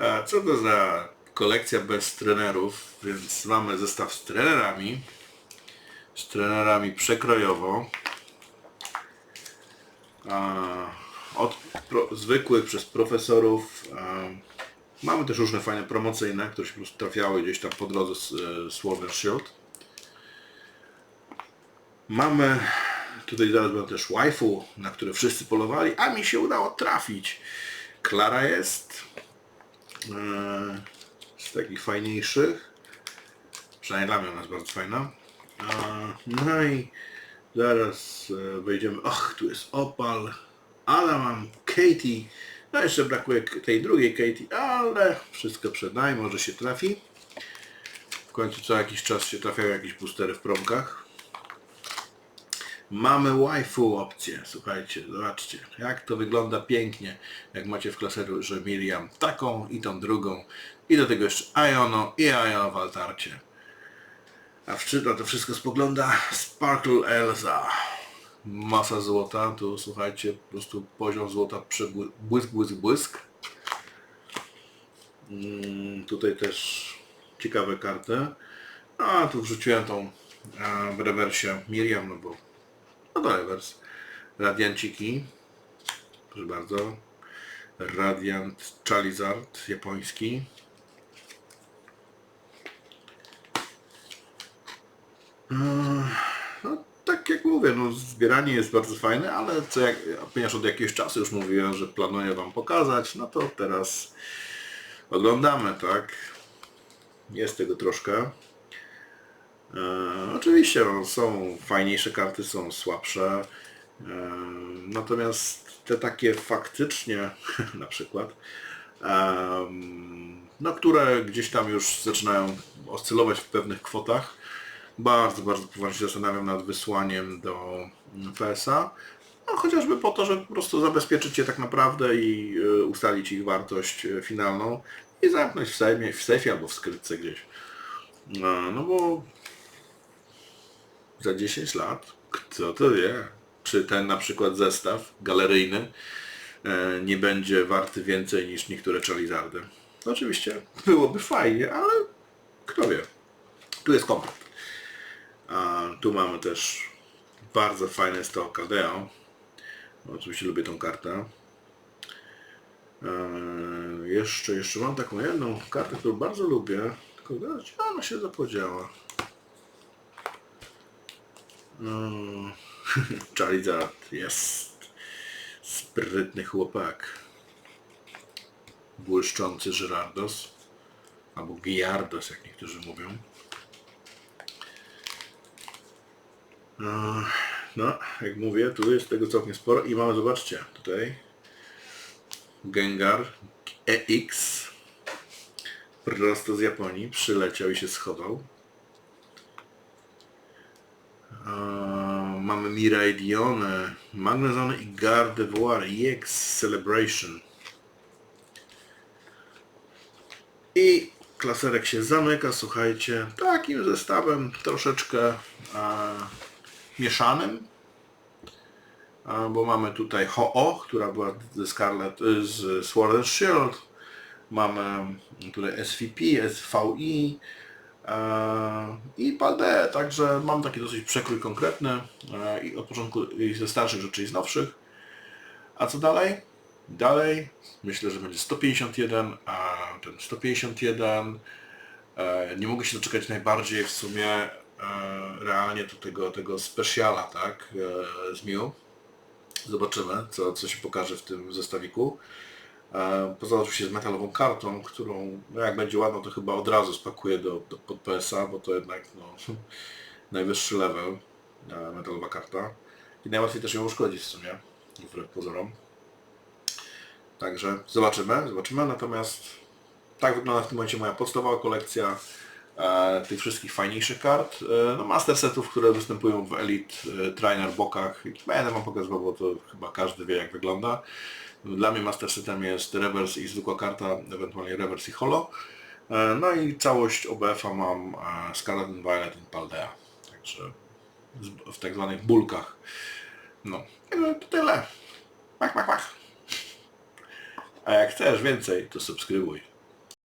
A co to za kolekcja bez trenerów? Więc mamy zestaw z trenerami. Z trenerami przekrojowo. Od pro, zwykłych przez profesorów. Mamy też różne fajne promocyjne, które się po prostu trafiały gdzieś tam po drodze z e, Shield. Mamy tutaj zaraz będą też waifu, na które wszyscy polowali, a mi się udało trafić. Klara jest z takich fajniejszych. Przynajmniej dla mnie ona jest bardzo fajna. E, no i zaraz e, wejdziemy. Och, tu jest Opal, ale mam Katie. No jeszcze brakuje tej drugiej Katie, ale wszystko przed nami, może się trafi. W końcu co jakiś czas się trafiają jakieś boostery w promkach. Mamy waifu opcję, słuchajcie, zobaczcie, jak to wygląda pięknie, jak macie w klaserze Miriam taką i tą drugą i do tego jeszcze Iono i Iono w altarcie. A na to wszystko spogląda Sparkle Elsa. Masa złota, tu słuchajcie, po prostu poziom złota, błysk, błysk, błysk. Mm, tutaj też ciekawe karty. A tu wrzuciłem tą a, w rewersie Miriam, no bo no to. Radianciki. Proszę bardzo. Radiant Charizard japoński. No, tak jak mówię, no, zbieranie jest bardzo fajne, ale co jak, ponieważ od jakiegoś czasu już mówiłem, że planuję Wam pokazać, no to teraz oglądamy, tak? Jest tego troszkę. E, oczywiście no, są fajniejsze karty, są słabsze. E, natomiast te takie faktycznie, na przykład, em, no, które gdzieś tam już zaczynają oscylować w pewnych kwotach, bardzo, bardzo poważnie się zastanawiam nad wysłaniem do mm, PSA. No, chociażby po to, żeby po prostu zabezpieczyć je tak naprawdę i e, ustalić ich wartość e, finalną i zamknąć w sejfie, w sejfie albo w skrytce gdzieś. No, no bo za 10 lat, kto to wie, czy ten na przykład zestaw galeryjny e, nie będzie warty więcej niż niektóre Charizardy. Oczywiście byłoby fajnie, ale kto wie. Tu jest komplet. A tu mamy też bardzo fajne z to Caldeo. Oczywiście lubię tą kartę. E, jeszcze, jeszcze mam taką jedną kartę, którą bardzo lubię. Tylko gdzie ona się zapodziała? No, Charizard jest sprytny chłopak. Błyszczący Gerardos. Albo Giardos, jak niektórzy mówią. No, no, jak mówię, tu jest tego całkiem sporo i mamy, zobaczcie, tutaj Gengar EX prosto z Japonii przyleciał i się schował. Mamy Miraidionę, Magnezone i Gardevoir EX Celebration. I klaserek się zamyka, słuchajcie, takim zestawem troszeczkę mieszanym. Bo mamy tutaj Ho-Oh, która była ze Scarlet, y, z Sword and Shield. Mamy tutaj SVP, SVI e, i Palde, także mam taki dosyć przekrój konkretny e, i od początku i ze starszych rzeczy i z nowszych. A co dalej? Dalej myślę, że będzie 151, a ten 151 e, nie mogę się doczekać najbardziej w sumie realnie do tego, tego speciala, tak, z Mew. Zobaczymy, co, co się pokaże w tym zestawiku. E, Poza oczywiście z metalową kartą, którą no jak będzie ładno, to chyba od razu spakuję do, do, pod PSA, bo to jednak no, najwyższy level e, metalowa karta. I najłatwiej też ją uszkodzić w sumie, wbrew pozorom. Także zobaczymy, zobaczymy. Natomiast tak wygląda w tym momencie moja podstawowa kolekcja tych wszystkich fajniejszych kart. E, no master setów, które występują w Elite e, Trainer bokach. Będę wam pokazywał, bo to chyba każdy wie jak wygląda. Dla mnie master setem jest reverse i zwykła karta, ewentualnie reverse i holo. E, no i całość OBF-a mam e, Scarlet Violet i Paldea. Także w tak zwanych bulkach. No, to tyle. Mach, mach, mach. A jak chcesz więcej, to subskrybuj.